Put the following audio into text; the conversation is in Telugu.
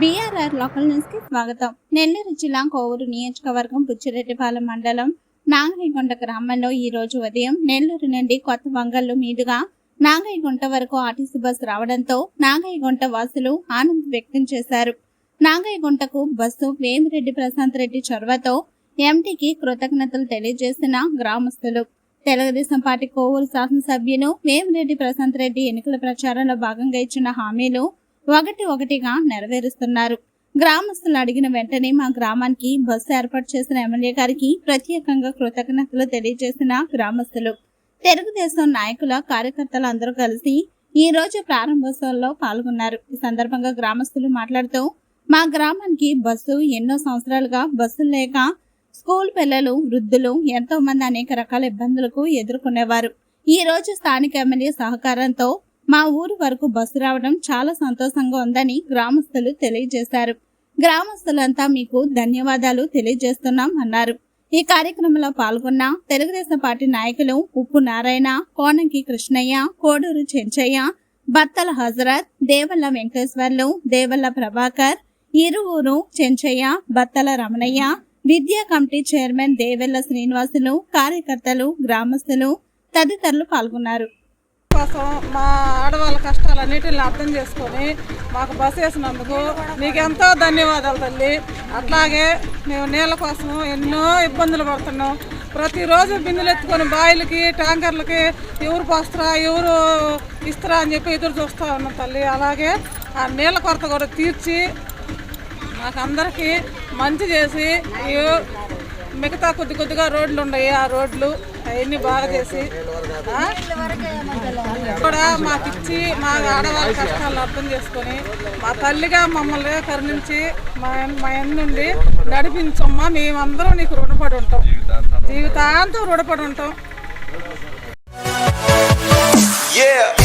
బీఆర్ఆర్ లోకల్ న్యూస్కి స్వాగతం. నెల్లూరు జిల్లా కోవూరు నియోజకవర్గం బుచ్చిరెడ్డిపాలెం మండలం నాగయ్యగుంట గ్రామంలో ఈ రోజు ఉదయం నెల్లూరు నుండి కొత్త వంగళ్ళు మీదుగా నాగైగుంట వరకు ఆర్టీసీ బస్సు రావడంతో నాగైగుంట వాసులు ఆనందం వ్యక్తం చేశారు. నాగైగుంటకు బస్సు వేమిరెడ్డి ప్రశాంత్ రెడ్డి చొరవతో ఎంటీకి కృతజ్ఞతలు తెలియజేసిన గ్రామస్తులు. తెలుగుదేశం పార్టీ కోవూరు శాసనసభ్యులు వేమిరెడ్డి ప్రశాంత్ రెడ్డి ఎన్నికల ప్రచారంలో భాగంగా ఇచ్చిన హామీలు ఒకటి ఒకటిగా నెరవేరుస్తున్నారు. గ్రామస్తులు అడిగిన వెంటనే మా గ్రామానికి బస్సు ఏర్పాటు చేసిన ఎమ్మెల్యే గారికి ప్రత్యేకంగా కృతజ్ఞతలు తెలియజేసిన గ్రామస్తులు. తెలుగుదేశం నాయకుల కార్యకర్తలు అందరూ కలిసి ఈ రోజు ప్రారంభోత్సవంలో పాల్గొన్నారు. ఈ సందర్భంగా గ్రామస్తులు మాట్లాడుతూ మా గ్రామానికి బస్సు ఎన్నో సంవత్సరాలుగా బస్సులు లేక స్కూల్ పిల్లలు వృద్ధులు ఎంతో మంది అనేక రకాల ఇబ్బందులకు ఎదుర్కొనేవారు. ఈ రోజు స్థానిక ఎమ్మెల్యే సహకారంతో మా ఊరు వరకు బస్సు రావడం చాలా సంతోషంగా ఉందని గ్రామస్తులు తెలియజేశారు. గ్రామస్తులంతా మీకు ధన్యవాదాలు తెలియజేస్తున్నాం అన్నారు. ఈ కార్యక్రమంలో పాల్గొన్న తెలుగుదేశం పార్టీ నాయకులు ఉప్పు నారాయణ కోనంకి కృష్ణయ్య కోడూరు చెంచయ్య బత్తల హజరత్ దేవల్ల వెంకటేశ్వర్లు దేవల్ల ప్రభాకర్ ఇరువురు చెంచయ్య బత్తల రమణయ్య విద్యా కమిటీ చైర్మన్ దేవెల్ల శ్రీనివాసులు కార్యకర్తలు గ్రామస్తులు తదితరులు పాల్గొన్నారు. కోసం మా ఆడవాళ్ళ కష్టాలన్నిటిని అర్థం చేసుకొని మాకు బస్సు వేసినందుకు నీకెంతో ఎంతో ధన్యవాదాలు తల్లి. అట్లాగే మేము నీళ్ళ కోసం ఎన్నో ఇబ్బందులు పడుతున్నాం. ప్రతిరోజు బిందులు ఎత్తుకొని బాయిలకి ట్యాంకర్లకి ఎవరు పోస్తారా ఎవరు ఇస్తారా అని చెప్పి ఎదురు చూస్తూ ఉన్నాం తల్లి. అలాగే ఆ నీళ్ళ కొరత కూడా తీర్చి మాకందరికీ మంచి చేసి మిగతా కొద్ది కొద్దిగా రోడ్లు ఉన్నాయి. ఆ రోడ్లు అవన్నీ బాగా చేసి ఇక్కడ కూడా మాకు ఇచ్చి మా ఆడవాళ్ళ కష్టాలను అర్థం చేసుకొని మా తల్లిగా మమ్మల్ని కరుణించి మా మా నుండి నడిపించమ్మా. మేమందరం నీకు రుణపడి ఉంటాం. జీవితాంతం రుణపడి ఉంటాం. Yeah.